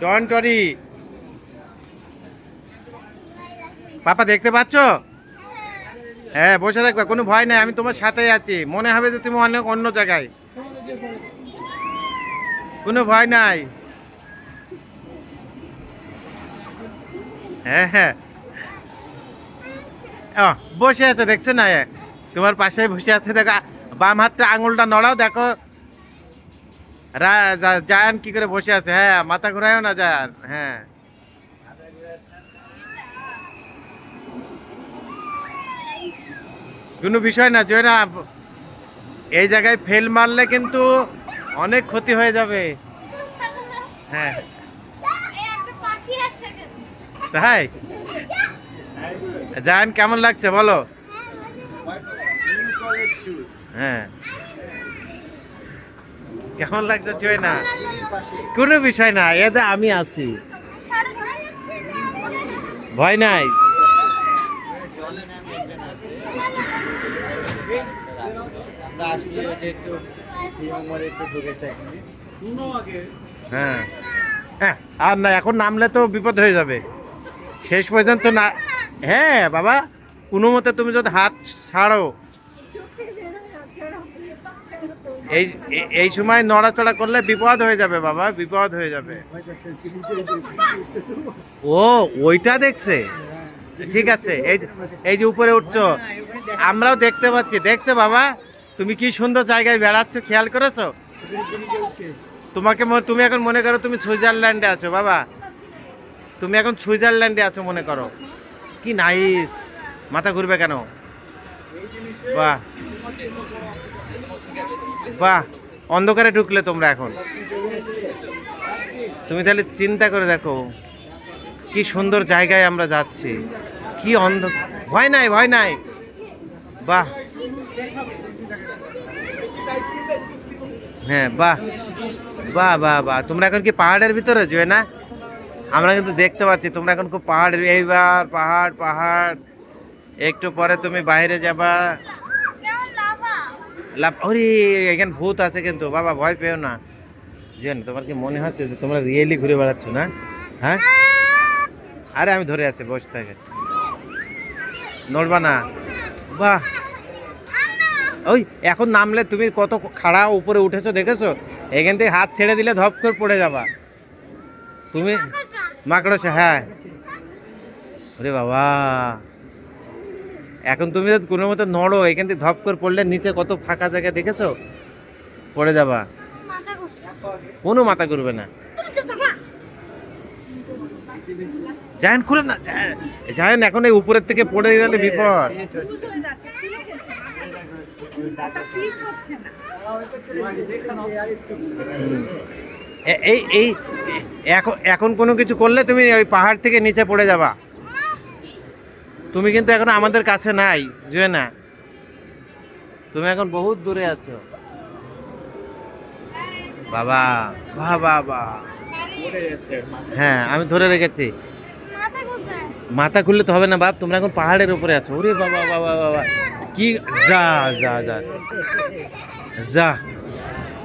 Ton টরি পাপা, দেখতে পাচ্ছ? হ্যাঁ বসে থাকবে, কোনো ভয় নাই, আমি তোমার সাথে আছি। মনে হবে যে তুমি অনেক অন্য জায়গায়। কোনো ভয় নাই। হ্যাঁ হ্যাঁ। বসে আছে, দেখছ না? তোমার পাশে বসে আছে, দেখো, বাম হাতটা আঙুলটা নড়াও, দেখো। জায়ান কি করে বসে আছে? হ্যাঁ মাথা ঘুরায়ও না, জায়ান। হ্যাঁ। কোনো বিষয় না জয় না এই জায়গায় ফেল মারলে কিন্তু অনেক ক্ষতি হয়ে যাবে। হ্যাঁ। তাই? জায়ান, কেমন লাগছে, বলো? হ্যাঁ। কেমন লাগছে জয় না? কোনো বিষয় না এতে আমি আছি। ভয় নাই? হ্যাঁ। হ্যাঁ আর না, এখন নামলে তো বিপদ হয়ে যাবে। শেষ পর্যন্ত না হ্যাঁ বাবা, কোনো মতে তুমি যদি হাত ছাড়ো। এই এই সময় নড়াচড়া করলে বিপদ হয়ে যাবে বাবা, বিপদ হয়ে যাবে। ও, ওইটা দেখছে? ঠিক আছে, এই এই যে উপরে উঠছো। আমরাও দেখতে পাচ্ছি। দেখছ বাবা? তুমি কি সুন্দর জায়গায় বেড়াচ্ছ, খেয়াল করেছ? তোমাকে তুমি এখন মনে করো তুমি সুইজারল্যান্ডে আছো বাবা। তুমি এখন সুইজারল্যান্ডে আছো মনে করো। কি নাইস। মাথা ঘুরবে কেন? বাহ। বাহ, অন্ধকারে ঢুকলে তোমরা এখন। তুমি তাহলে চিন্তা করে দেখো, কি সুন্দর জায়গায় আমরা যাচ্ছি। কি অন্ধ ভয় নাই ভয় নাই। বাহ। হ্যাঁ বাহ। বাহ বাহ বাহ। তোমরা এখন কি পাহাড়ের ভিতরে জয় না আমরা কিন্তু দেখতে পাচ্ছি, তোমরা এখন খুব পাহাড়ের এইবার পাহাড় পাহাড়। একটু পরে তুমি বাইরে যাবা। ওরে, এখানে ভূত আছে কিন্তু, বাবা, ভয় পেও না। জেন তোমার কি মনে হচ্ছে যে তোমরা রিয়েলি ঘুরে বেড়াচ্ছ না? হ্যাঁ? আরে, আমি ধরে আছি, বসে থাকে। নড়বা না। বাহ। ওই, এখন নামলে তুমি কত খাড়া উপরে উঠেছো, দেখেছ? এখান থেকে হাত ছেড়ে দিলে ধপ করে পড়ে যাবা। তুমি মাকড়সা হ্যাঁ। ওরে বাবা। এখন তুমি যদি কোনো মতো নড়ো এখান থেকে ধপ করে পড়লে নিচে কত ফাঁকা জায়গা দেখেছ? পড়ে যাবা। কোনো মাথা করবে না। জায়ান খুলে না জায়ান- এখন এই উপরের থেকে পড়ে গেলে বিপদ। এই এই এখন কোনো কিছু করলে তুমি ওই পাহাড় থেকে নিচে পড়ে যাবা। তুমি কিন্তু এখন আমাদের কাছে নাই জুয়ে না। তুমি এখন বহুত দূরে আছো। বাবা পড়ে যাচ্ছে হ্যাঁ আমি ধরে রেখেছি। মাথা খুললে তো হবে না বাপ তোমরা এখন পাহাড়ের উপরে আছো। ওরে বাবা বাবা বাবা কি যা যা যা। যা।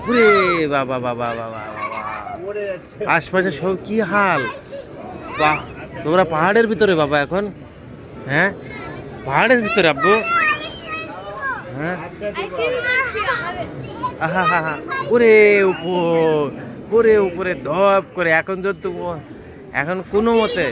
ওরে বাবা বাবা বাবা বাবা। আশপাশে সব কি হাল? বাহ তোমরা পাহাড়ের ভিতরে বাবা এখন। হ্যাঁ পাহাড়ের ভিতরে আব্বু হ্যাঁ আহা হা হা ওরে উপর ওরে উপরে ধপ করে এখন যদি এখন কোনো মতে